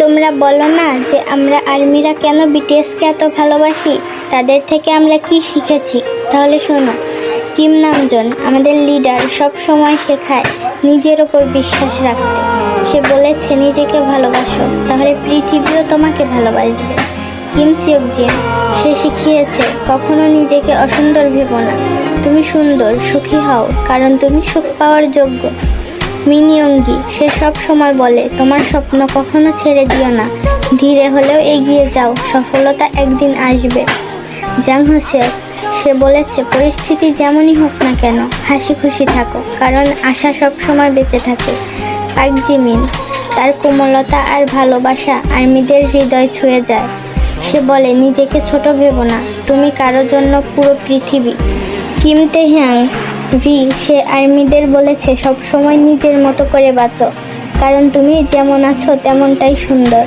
তোমরা বলো না যে আমরা আর্মিরা কেন বিটিএসকে এত ভালোবাসি? তাদের থেকে আমরা কি শিখেছি? তাহলে শোনো, কিম নামজন আমাদের লিডার সব সময় শেখায় নিজের ওপর বিশ্বাস রাখতে। সে বলেছে, নিজেকে ভালোবাসো, তাহলে পৃথিবীও তোমাকে ভালোবাসবে। কিম সিওকজিন সে শিখিয়েছে, কখনো নিজেকে অসুন্দর ভেবো না। তুমি সুন্দর, সুখী হও, কারণ তুমি সুখ পাওয়ার যোগ্য। মিনিয়ঙ্গি সে সব সময় বলে, তোমার স্বপ্ন কখনো ছেড়ে দিও না। ধীরে হলেও এগিয়ে যাও, সফলতা একদিন আসবে। জাং হোসেন সে বলেছে, পরিস্থিতি যেমনই হোক না কেন, হাসি খুশি থাকো, কারণ আশা সব সময় বেঁচে থাকে। পাক জিমিন তার কোমলতা আর ভালোবাসা আর্মিদের হৃদয় ছুঁয়ে যায়। সে বলে, নিজেকে ছোট ভেবো না, তুমি কারও জন্য পুরো পৃথিবী। কিম তেহ্যাং ভি সে আর্মিদের বলেছে, সব সময় নিজের মতো করে বাঁচো। কারণ তুমি যেমন আছো, তেমনটাই সুন্দর।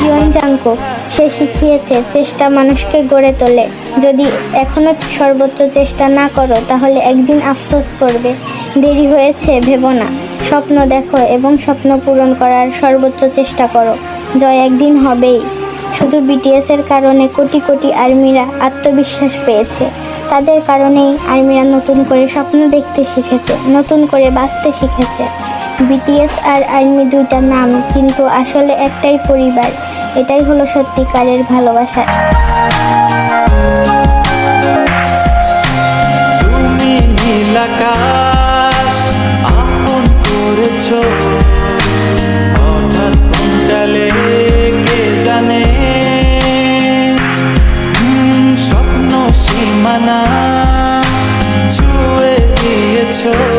জীবন জাঙ্কো, সে শিখিয়েছে, চেষ্টা মানুষকে গড়ে তোলে। যদি এখনও সর্বোচ্চ চেষ্টা না করো, তাহলে একদিন আফসোস করবে। দেরি হয়েছে, ভেবো না। স্বপ্ন দেখো এবং স্বপ্ন পূরণ করার সর্বোচ্চ চেষ্টা করো। জয় একদিন হবেই। শুধু বিটিএসের কারণে কোটি কোটি আর্মিরা আত্মবিশ্বাস পেয়েছে। তাদের কারণেই আর্মিরা নতুন করে স্বপ্ন দেখতে শিখেছে, নতুন করে বাঁচতে শিখেছে। বিটিএস আর আর্মি দুইটা নাম কিন্তু আসলে একটাই পরিবার, এটাই হলো সত্যিকারের ভালোবাসা। নীলাকাশ আপন করেছ show